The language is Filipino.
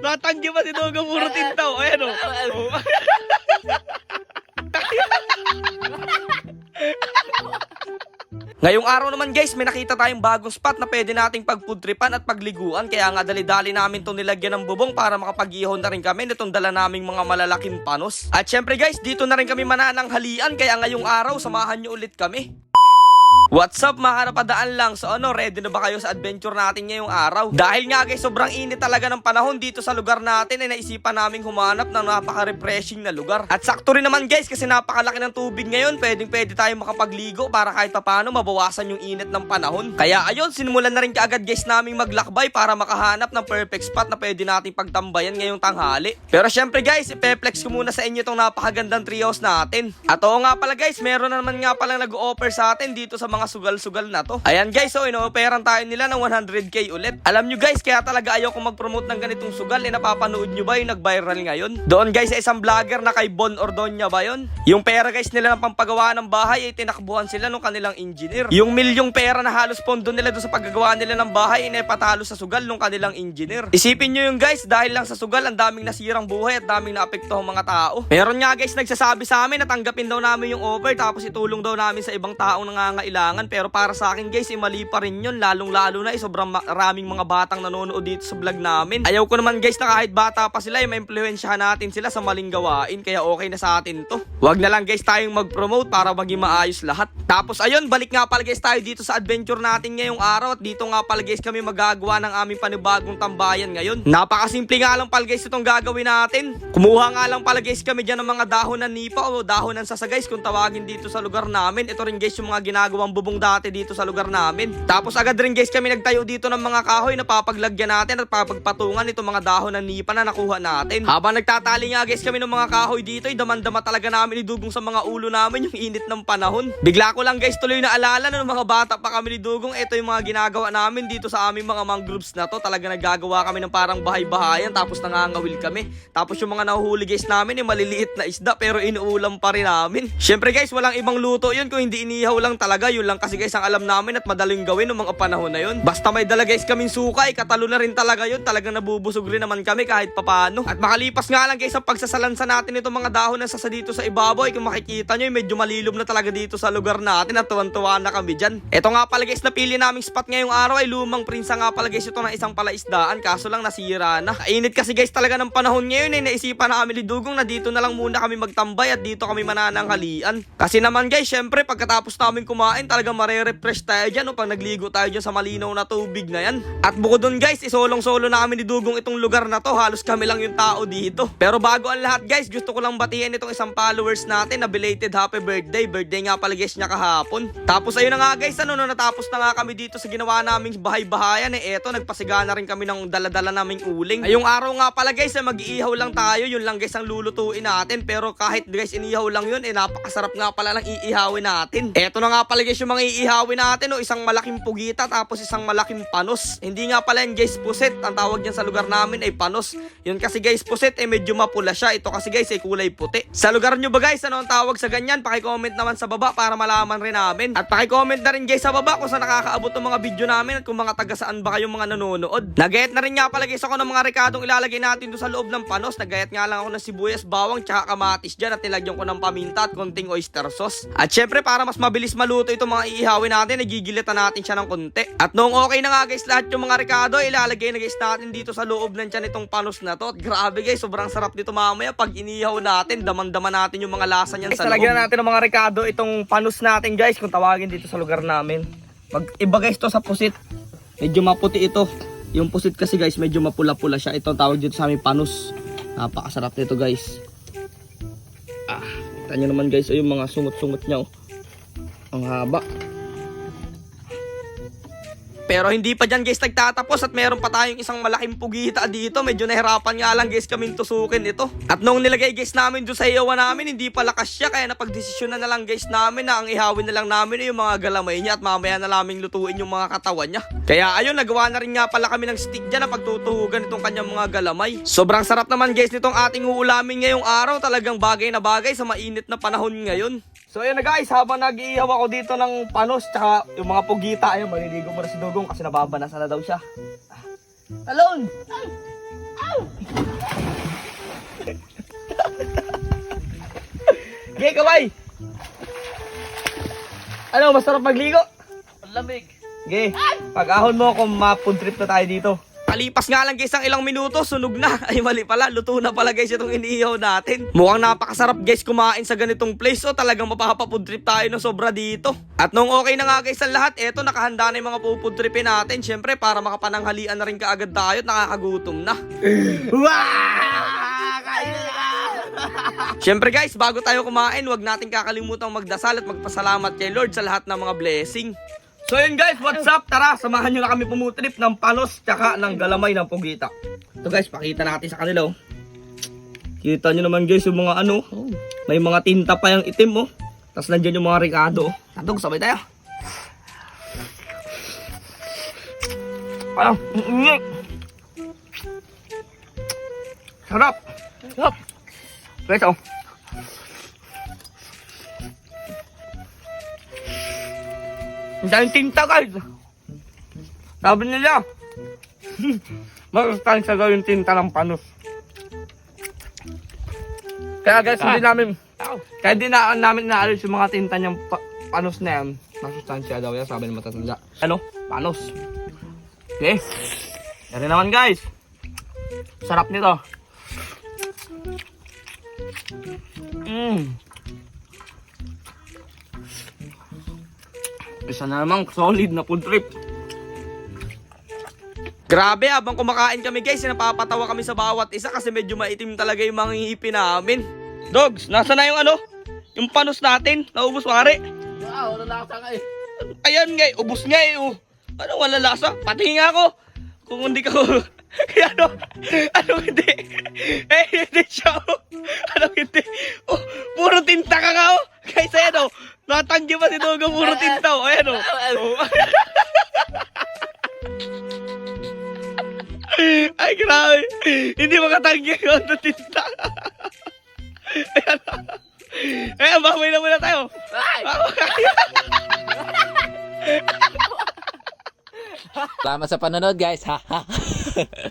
Natanggi pa si Dugong puro tintaw. Ayan o. Oh. Ngayong araw naman guys, may nakita tayong bagong spot na pwede nating pagpudripan at pagliguan. Kaya nga dali-dali namin itong nilagyan ng bubong para makapag-ihon na rin kami nitong dala naming mga malalaking panos. At syempre guys, dito na rin kami manananghalian. Kaya ngayong araw, samahan nyo ulit kami. What's up mga kanapadaan lang? So ano, ready na ba kayo sa adventure natin ngayong araw? Dahil nga guys, sobrang init talaga ng panahon dito sa lugar natin ay naisipan naming humanap ng napaka-refreshing na lugar. At sakto rin naman guys kasi napakalaki ng tubig ngayon, pwedeng pwede tayong makapagligo para kahit papano mabawasan yung init ng panahon. Kaya ayun, sinimulan na rin kaagad guys naming maglakbay para makahanap ng perfect spot na pwede nating pagtambayan ngayong tanghali. Pero syempre guys, ipeplex ko muna sa inyo itong napakagandang treehouse natin. At oo nga pala guys, meron na naman nga pala nag-offer sa atin dito sa mga sugal-sugal na to. Ayan guys, so ino-offeran tayo nila ng 100k ulit. Alam nyo guys, kaya talaga ayaw kong mag-promote ng ganitong sugal. Eh napapanood nyo ba yung nag-viral ngayon? Doon guys, sa isang vlogger na kay Bon Ordonya ba yun? Yung pera guys nila ng pampagawa ng bahay ay tinakbuhan sila ng kanilang engineer. Yung milyong pera na halos pondo nila doon sa paggagawa nila ng bahay ay napatalo sa sugal ng kanilang engineer. Isipin nyo yung guys, dahil lang sa sugal, ang daming nasirang buhay at daming naapektuhang mga tao. Meron nga guys nagsasabi sa amin na tanggapin daw namin yung offer tapos itulong daw namin sa ibang taong nangangailangan pero para sa akin guys, eh, mali pa rin yun lalong lalo na eh, sobrang maraming mga batang nanonood dito sa vlog namin. Ayaw ko naman guys na kahit bata pa sila, eh, maimpluwensyahan natin sila sa maling gawain kaya okay na sa atin to. Wag na lang guys tayong mag-promote para maging maayos lahat. Tapos ayun, balik nga pala guys tayo dito sa adventure natin ngayong araw at dito nga pala guys kami magagawa ng aming panibagong tambayan ngayon. Napakasimple nga lang pala guys itong gagawin natin. Kumuha nga lang pala guys kami dyan ng mga dahon ng nipa o dahon ng sasagais kung tawagin dito sa lugar namin. Ito rin guys yung mga ginagawang bubong dati dito sa lugar namin. Tapos agad rin guys kami nagtayo dito ng mga kahoy na papaglagyan natin at papagpatungan itong mga dahon ng nipa na nakuha natin. Habang nagtatali nga guys kami ng mga kahoy dito, ay damandama talaga namin idugong sa mga ulo namin yung init ng panahon. Bigla ko lang guys tuloy na alala na nung mga bata pa kami ni Dugong, ito yung mga ginagawa namin dito sa aming mga mangroves na to. Talaga naggagawa kami ng parang bahay-bahayan tapos nangangawil kami. Tapos yung mga nahuhuli guys namin, yung maliliit na isda pero inuulam pa rin namin. Syempre guys, walang ibang luto yun kung hindi inihaw lang talaga. Yun lang kasi guys ang alam namin at madaling gawin ng mga panahon na yun. Basta may dala guys kaming suka, katalo na rin talaga yun. Talagang nabubusog rin naman kami kahit papano. At makalipas nga lang guys sa pagsasalansa natin itong mga dahon na sasa dito sa ibaboy. Kung makikita nyo, medyo malilom na talaga dito sa lugar natin at tuwan-tuwa na kami dyan. Ito nga pala guys, napili naming spot ngayong araw ay lumang prinsa nga pala guys ito ng isang palaisdaan kaso lang nasira na. Kainit kasi guys talaga ng panahon ngayon eh naisipan na kami ni Dugong na dito na lang muna kami magtambay at dito kami manananghalian. Kasi naman guys, syempre pagkatapos namin kumain talaga mare-refresh tayo dyan o pag nagligo tayo dyan sa malinaw na tubig na yan. At bukod dun guys, isolong-solo na kami ni Dugong itong lugar na to. Halos kami lang yung tao dito. Pero bago ang lahat guys, gusto ko lang batiin itong isang followers natin na belated happy birthday. Birthday nga pala guys niya kahapon. Tapos ayun na nga guys, ano no, natapos na nga kami dito sa ginawa naming bahay-bahayan. Eh eto, nagpasiga na rin kami ng daladala naming uling. Ayong araw nga pala guys, eh, mag-iihaw lang tayo. Yun lang guys ang lulutuin natin. Pero kahit guys inihaw lang yun, eh napakasarap nga pala lang iihawin natin. Eto na nga pala guys yung mga iihawin natin. Oh, isang malaking pugita tapos isang malaking panos. Hindi nga pala yan guys puset. Ang tawag dyan sa lugar namin ay panos. Yun kasi guys puset eh medyo mapula siya. Ito kasi guys ay kulay puti. Sa lugar nyo ba guys ano ang tawag sa ganyan? Pakicomment naman sa baba para malaman rin namin. At pakicomment na rin guys sa baba kung saan nakakaabot ng mga video namin at kung mga taga saan ba kayong mga nanonood. Nagayat na rin nga pala guys ako ng mga rekadong ilalagay natin doon sa loob ng panos. Nagayat nga lang ako ng sibuyas, bawang, tsaka kamatis dyan at nilagyan ko ng paminta at konting oyster sauce. At syempre para mas mabilis maluto itong mga iihawin natin, nagigilitan natin siya ng konti. At noong okay na nga guys lahat yung mga rekado, ilalagay na guys natin dito sa loob ng tiyan itong panos na to. At grabe guys, sobrang sarap nito mamaya pag inihaw natin, daman-daman natin yung mga lasa niyan sa loob. Talagyan natin ng mga rekado itong panos natin guys kung tawagin dito sa lugar namin. Mag iba guys to sa pusit. Medyo maputi ito. Yung pusit kasi guys, medyo mapula-pula siya. Ito tawag dito sa aming panos. Napakasarap nito guys. Ah, kita nyo naman guys, oh, yung mga sungot-sungot niya. Oh. Ang haba. Pero hindi pa dyan guys nagtatapos at meron pa tayong isang malaking pugita dito. Medyo nahirapan nga lang guys kaming tusukin ito. At nung nilagay guys namin doon sa iyawan namin, hindi pala kasya. Kaya napagdesisyon na, na lang guys namin na ang ihawin na lang namin yung mga galamay niya at mamaya na laming lutuin yung mga katawan niya. Kaya ayun, nagawa na rin nga pala kami ng stick dyan na pagtutuhugan itong kanyang mga galamay. Sobrang sarap naman guys nitong ating uulamin ngayong araw. Talagang bagay na bagay sa mainit na panahon ngayon. So ayun na guys, habang nag-iihaw ako dito ng panos tsaka yung mga pugita, ayun, maliligo mo na si Dugong kasi nababanasa na daw siya. Ah. Talon! Gay, kaway! Ano, masarap magligo? Ang lamig. Gay, pag-ahon mo kung ma-food trip na tayo dito. Kalipas nga lang guys ang ilang minuto, sunog na. Ay mali pala, luto na pala guys itong iniihaw natin. Mukhang napakasarap guys kumain sa ganitong place. O talagang mapapafood trip tayo ng sobra dito. At nung okay na nga guys ang lahat, eto nakahanda na yung mga food tripin natin. Syempre para makapananghalian na rin kaagad tayo at nakakagutom na. Syempre guys, bago tayo kumain, wag natin kakalimutang magdasal at magpasalamat kay Lord sa lahat ng mga blessing. So yun guys, what's up? Tara, samahan nyo na kami pumutrip ng panos tsaka ng galamay ng pugita. Ito guys, pakita natin sa kanila oh. Kita nyo naman guys yung mga ano, may mga tinta pa yung itim oh. Tapos nandyan yung mga ricado oh. Tatog, sabay tayo. Ano? Mm, Sarap! Sarap! Guys oh. Ang daming tinta guys. Sabi nila, masustansya daw yung tinta ng panos. Kaya guys, hindi namin, kaya hindi na namin naalis yung mga tinta niyang pa- panos na yan. Masustansya daw yan, sabi ng matatanda. Ano? Panos. Okay. Yan naman guys. Sarap nito. Mmm. Isa na namang solid na food trip. Grabe, habang kumakain kami guys, napapatawa kami sa bawat isa kasi medyo maitim talaga yung mga ngipin namin. Dogs, nasa na yung ano? Yung panos natin, naubos pare. Wow, wala lasa ka eh. Ayan nga, eh, ubos nga eh. Oh. Ano, wala lasa? Pati nga ako. Kung hindi ka Kaya ano, ano hindi? Eh, hindi siya. oh. Ano hindi? Oh, puro tinta ka nga oh. Guys, ayan oh. Natanggi pa si Dogo, puro tinta oh. Ayan oh. Oh. Ay, grabe. Hindi makatanggi ko ng tinta. Ayan. Ayan, baboy na muna tayo. Ay! Salamat sa panonood guys. Ha ha.